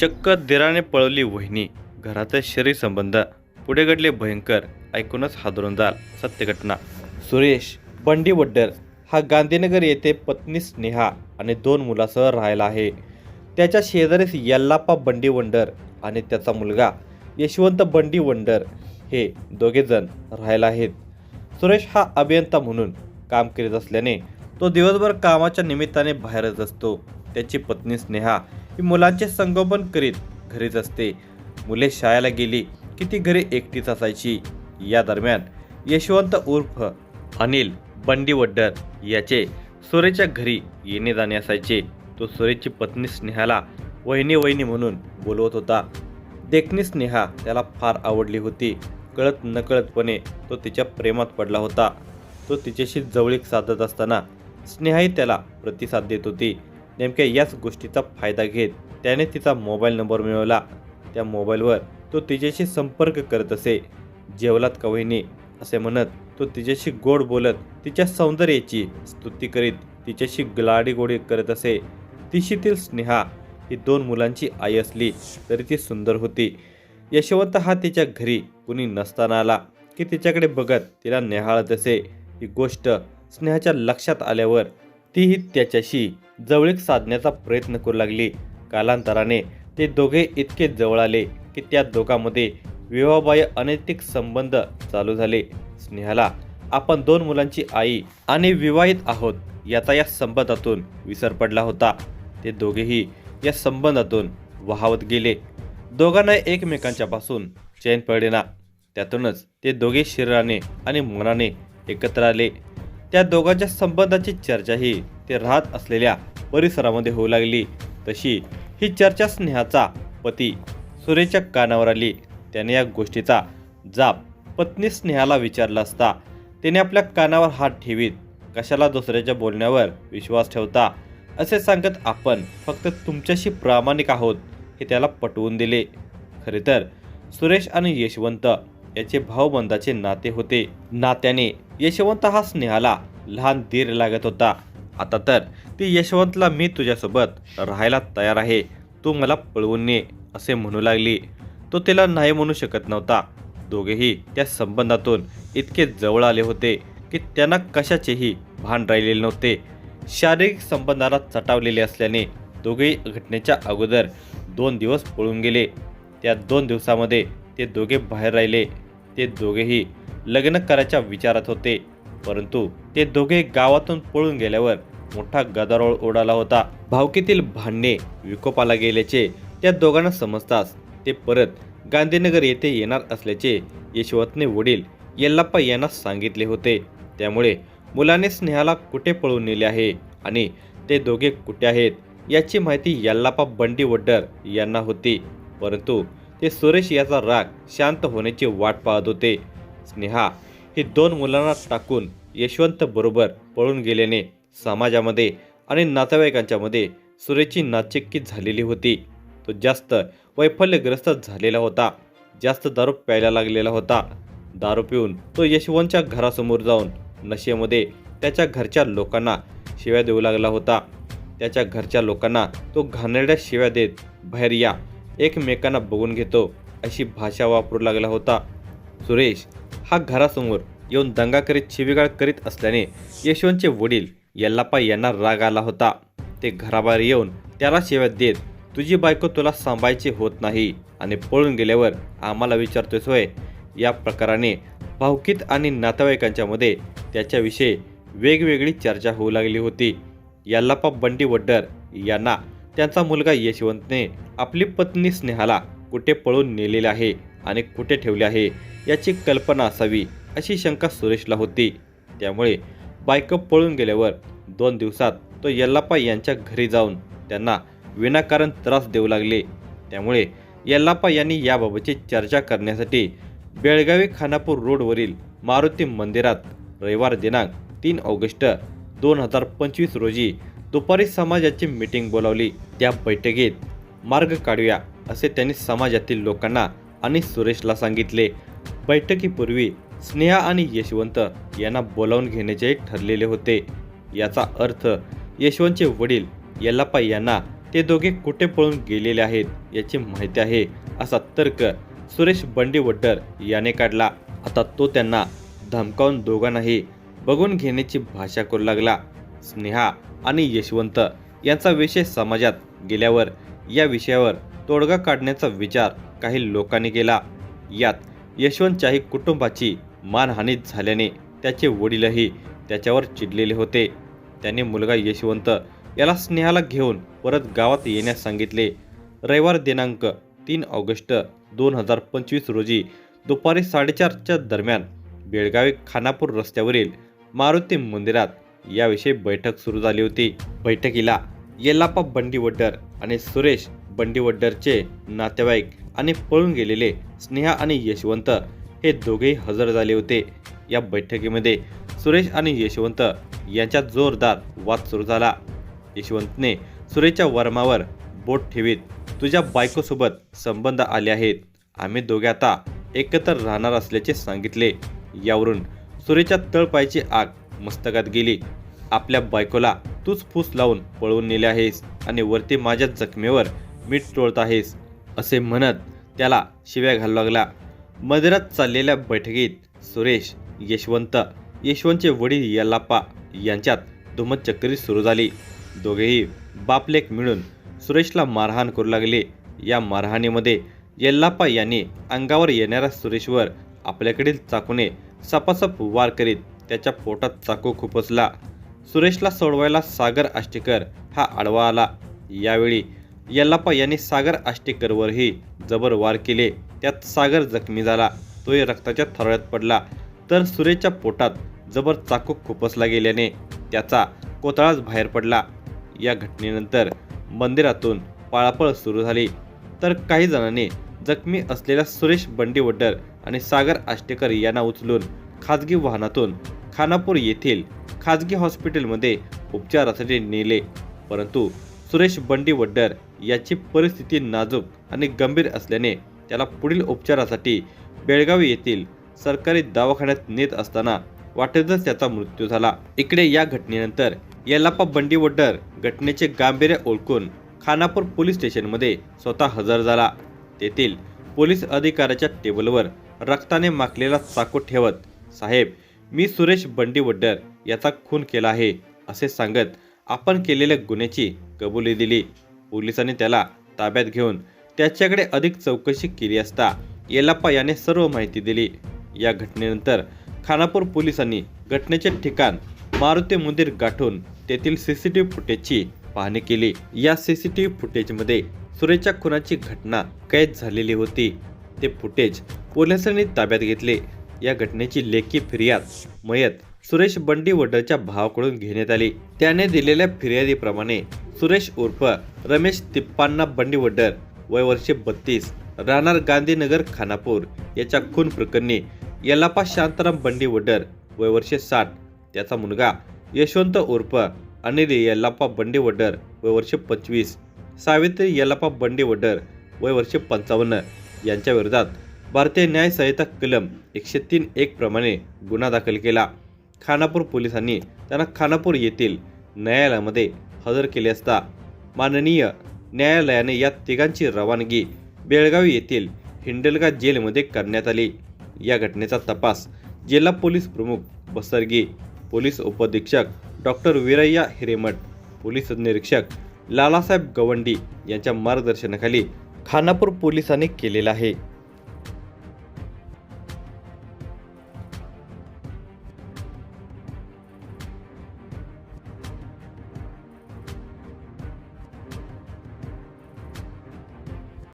चक्क दिराने पळवली वहिनी. घराचे शरीर संबंध. पुढे घडले भयंकर. ऐकूनच हादरून जाल सत्यघटना. सुरेश बंडी वड्डर. हा गांधीनगर येथे पत्नी स्नेहा आणि दोन मुलासह राहायला आहे. त्याच्या शेजारीच यल्लाप्पा बंडी वंडर आणि त्याचा मुलगा यशवंत बंडी वंडर हे दोघेजण राहायला आहेत. सुरेश हा अभियंता म्हणून काम करीत असल्याने तो दिवसभर कामाच्या निमित्ताने बाहेरच असतो. त्याची पत्नी स्नेहा ही मुलांचे संगोपन करीत घरीच असते. मुले शाळेला गेली की ती घरी एकटीच असायची. या दरम्यान यशवंत उर्फ अनिल बंडी वड्डर याचे सुरेच्या घरी येणे जाणे असायचे. तो सुरेची पत्नी स्नेहाला वहिनी वहिनी म्हणून बोलवत होता. देखणी स्नेहा त्याला फार आवडली होती. कळत नकळतपणे तो तिच्या प्रेमात पडला होता. तो तिच्याशी जवळीक साधत असताना स्नेहाही त्याला प्रतिसाद देत होती. नेमक्या याच गोष्टीचा फायदा घेत त्याने तिचा मोबाईल नंबर मिळवला. त्या मोबाईलवर तो तिच्याशी संपर्क करत असे. जेवलात का वहिनी? असे म्हणत तो तिच्याशी गोड बोलत तिच्या सौंदर्याची स्तुती करीत तिच्याशी गलाडीगोडी करत असे. तिशीतील स्नेहा ही दोन मुलांची आई असली तरी ती सुंदर होती. यशवंत हा तिच्या घरी कुणी नसताना आला की तिच्याकडे बघत तिला निहाळत असे. ही गोष्ट स्नेहाच्या लक्षात आल्यावर तीही त्याच्याशी जवळीक साधण्याचा प्रयत्न करू लागली. कालांतराने ते दोघे इतके जवळ आले की त्या दोघांमध्ये विवाहबाह्य अनैतिक संबंध चालू झाले. स्नेहाला आपण दोन मुलांची आई आणि विवाहित आहोत याचा या संबंधातून विसर पडला होता. ते दोघेही या संबंधातून वाहवत गेले. दोघांना एकमेकांच्या पासून चैन पडेना त्यातूनच ते दोघे शरीराने आणि मनाने एकत्र आले. त्या दोघांच्या संबंधाची चर्चाही ते राहत असलेल्या परिसरामध्ये होऊ लागली. तशी ही चर्चा स्नेहाचा पती सुरेच्या कानावर आली. त्याने या गोष्टीचा जाप पत्नी स्नेहाला विचारला असता. त्याने आपल्या कानावर हात ठेवीत कशाला दुसऱ्याच्या बोलण्यावर विश्वास ठेवता? असे सांगत आपण फक्त तुमच्याशी प्रामाणिक आहोत हे त्याला पटवून दिले. खरे तर सुरेश आणि यशवंत याचे भाऊबंदाचे नाते होते. नात्याने यशवंत हा स्नेहाला लहान धीर लागत होता. आता तर ती यशवंतला मी तुझ्यासोबत राहायला तयार आहे. तू मला पळवून ने असे म्हणू लागली. तो तिला नाही म्हणू शकत नव्हता. दोघेही त्या संबंधातून इतके जवळ आले होते की त्यांना कशाचेही भान राहिलेले नव्हते. शारीरिक संबंधाला चटावलेले असल्याने दोघेही घटनेच्या अगोदर दोन दिवस पळून गेले. त्या दोन दिवसामध्ये ते दोघे बाहेर राहिले. ते दोघेही लग्न करायच्या विचारात होते. परंतु ते दोघे गावातून पळून गेल्यावर मोठा गदारोळ उडाला होता. भावकीतील भांडणे विकोपाला गेल्याचे त्या दोघांना समजताच ते परत गांधीनगर येथे येणार असल्याचे यशवंतने वडील येल्लाप्पा यांना सांगितले होते. त्यामुळे मुलाने स्नेहाला कुठे पळून नेले आहे आणि ते दोघे कुठे आहेत याची माहिती यल्लाप्पा बंडी वड्डर यांना होती. परंतु ते सुरेश याचा राग शांत होण्याची वाट पाहत होते. स्नेहा ही दोन मुलांना टाकून यशवंत बरोबर पळून गेल्याने समाजामध्ये आणि नातेवाईकांच्यामध्ये सुरेची नाचिक्की झालेली होती. तो जास्त वैफल्यग्रस्त झालेला होता. जास्त दारू प्यायला लागलेला होता. दारू पिऊन तो यशवंतच्या घरासमोर जाऊन नशेमध्ये त्याच्या घरच्या लोकांना शिव्या देऊ लागला होता. त्याच्या घरच्या लोकांना तो घाणेरड्या शिव्या देत बाहेर या एकमेकांना बघून घेतो अशी भाषा वापरू लागला होता. सुरेश हा घरासमोर येऊन दंगा करीत शिवीगाळ करीत असल्याने यशवंतचे वडील यल्लापा यांना राग आला होता. ते घराबाहेर येऊन त्याला शिव्या देत तुझी बायको तुला सांभाळायची होत नाही आणि पळून गेल्यावर आम्हाला विचारतोय होय या प्रकाराने भावकीत आणि नातेवाईकांच्यामध्ये त्याच्याविषयी वेगवेगळी चर्चा होऊ लागली होती. यल्लापा बंडी वड्डर यांना त्यांचा मुलगा यशवंतने आपली पत्नी स्नेहाला कुठे पळून नेलेले आहे आणि कुठे ठेवले आहे? याची कल्पना असावी अशी शंका सुरेशला होती. त्यामुळे बायको पळून गेल्यावर दोन दिवसात तो यल्लाप्पा यांच्या घरी जाऊन त्यांना विनाकारण त्रास देऊ लागले. त्यामुळे यल्लाप्पा यांनी याबाबतची चर्चा करण्यासाठी बेळगावी खानापूर रोडवरील मारुती मंदिरात रविवार दिनांक तीन ऑगस्ट दोन हजार पंचवीस रोजी दुपारी समाजाची मीटिंग बोलावली. त्या बैठकीत मार्ग काढूया असे त्यांनी समाजातील लोकांना आणि सुरेशला सांगितले. बैठकीपूर्वी स्नेहा आणि यशवंत यांना बोलावून घेण्याचे ठरलेले होते. याचा अर्थ यशवंतचे वडील यल्लाप्पा यांना ते दोघे कुठे पळून गेलेले आहेत याची माहिती आहे असा तर्क सुरेश बंडीवड्डर याने काढला. आता तो त्यांना धमकावून दोघांनाही बघून घेण्याची भाषा करू लागला. स्नेहा आणि यशवंत यांचा विषय समाजात गेल्यावर या विषयावर तोडगा काढण्याचा विचार काही लोकांनी केला. यात यशवंतच्याही कुटुंबाची मानहानी झाल्याने त्याचे वडीलही त्याच्यावर चिडलेले होते. त्याने मुलगा यशवंत याला स्नेहाला घेऊन परत गावात येण्यास सांगितले. रविवार दिनांक तीन ऑगस्ट दोन हजार पंचवीस रोजी दुपारी साडेचारच्या दरम्यान बेळगावी खानापूर रस्त्यावरील मारुती मंदिरात याविषयी बैठक सुरू झाली होती. बैठकीला येल्लाप्पा बंडीवड्डर आणि सुरेश बंडीवड्डरचे नातेवाईक आणि पळून गेलेले स्नेहा आणि यशवंत हे दोघेही हजर झाले होते. या बैठकीमध्ये सुरेश आणि यशवंत यांच्यात जोरदार वाद सुरू झाला. यशवंतने सुरेशच्या वर्मावर बोट ठेवीत तुझ्या बायकोसोबत संबंध आले आहेत. आम्ही दोघे आता एकत्र राहणार असल्याचे सांगितले. यावरून सुरेशच्या तळपायची आग मस्तकात गेली. आपल्या बायकोला तूच फूस लावून पळवून नेले आहेस आणि वरती माझ्या जखमेवर मीठ चोळत आहेस. असे म्हणत त्याला शिव्या घालू लागला. मदिरात चाललेल्या बैठकीत सुरेश यशवंत यशवंतचे वडील यल्लाप्पा यांच्यात धुमतचक्री सुरू झाली. दोघेही बापलेक मिळून सुरेशला मारहाण करू लागले. या मारहाणीमध्ये यल्लाप्पा यांनी अंगावर येणाऱ्या सुरेशवर आपल्याकडील चाकूने सपासप वार करीत त्याच्या पोटात चाकू खुपसला. सुरेशला सोडवायला सागर आष्टेकर हा आडवा आला. यावेळी यल्लाप्पा यांनी सागर आष्टेकरवरही जबर वार केले. त्यात सागर जखमी झाला. तोही रक्ताच्या थरळ्यात पडला. तर सुरेशच्या पोटात जबर चाकू खुपसला गेल्याने त्याचा कोतळाच बाहेर पडला. या घटनेनंतर मंदिरातून पाळापळ सुरू झाली. तर काही जणांनी जखमी असलेल्या सुरेश बंडीवड्डर आणि सागर आष्टेकर यांना उचलून खाजगी वाहनातून खानापूर येथील खाजगी हॉस्पिटलमध्ये उपचारासाठी नेले. परंतु सुरेश बंडीवड्डर याची परिस्थिती नाजूक आणि गंभीर असल्याने त्याला पुढील उपचारासाठी बेळगावी येथील सरकारी दवाखान्यात नेत असताना वाटेतच त्याचा मृत्यू झाला. इकडे या घटनेनंतर येल्लाप्पा बंडीवड्डर घटनेचे गांभीर्य ओळखून खानापूर पोलीस स्टेशनमध्ये स्वतः हजर झाला. तेथील पोलीस अधिकाऱ्याच्या टेबलवर रक्ताने माखलेला चाकू ठेवत साहेब मी सुरेश बंडीवड्डर याचा खून केला आहे असे सांगत आपण केलेल्या गुन्ह्याची कबुली दिली. पोलिसांनी त्याला ताब्यात घेऊन त्याच्याकडे अधिक चौकशी केली असता येलाप्पा याने सर्व माहिती दिली. या घटनेनंतर खानापूर पोलिसांनी घटनेचे ठिकाण मारुती मंदिर गाठून तेथील सी सी टी व्ही फुटेजची पाहणी केली. या सी सी टी व्ही फुटेजमध्ये सुरेच्या खुनाची घटना कैद झालेली होती. ते फुटेज पोलिसांनी ताब्यात घेतले. या घटनेची लेखी फिर्याद मयत सुरेश बंडीवड्डरच्या भावाकडून घेण्यात आली. त्याने दिलेल्या फिर्यादीप्रमाणे सुरेश उर्फ रमेश तिप्पांना बंडीवड्डर वय वर्षे बत्तीस राहणार गांधीनगर खानापूर याच्या खून प्रकरणी यल्लाप्पा शांताराम बंडीवड्डर वय वर्षे साठ त्याचा मुलगा यशवंत उर्फ अनिल यल्लाप्पा बंडीवड्डर वय वर्षे पंचवीस सावित्री यल्लाप्पा बंडीवड्डर वय वर्षे पंचावन्न यांच्या विरोधात भारतीय न्याय संहिता कलम एकशे तीन एक प्रमाणे गुन्हा दाखल केला. खानापूर पोलिसांनी त्यांना खानापूर येथील न्यायालयामध्ये हजर केले असता माननीय न्यायालयाने या तिघांची रवानगी बेळगावी येथील हिंडलगा जेलमध्ये करण्यात आली. या घटनेचा तपास जिल्हा पोलीस प्रमुख बसरगी पोलीस उपअधीक्षक डॉक्टर विरय्या हिरेमठ पोलीस निरीक्षक लालासाहेब गवंडी यांच्या मार्गदर्शनाखाली खानापूर पोलिसांनी केलेला आहे.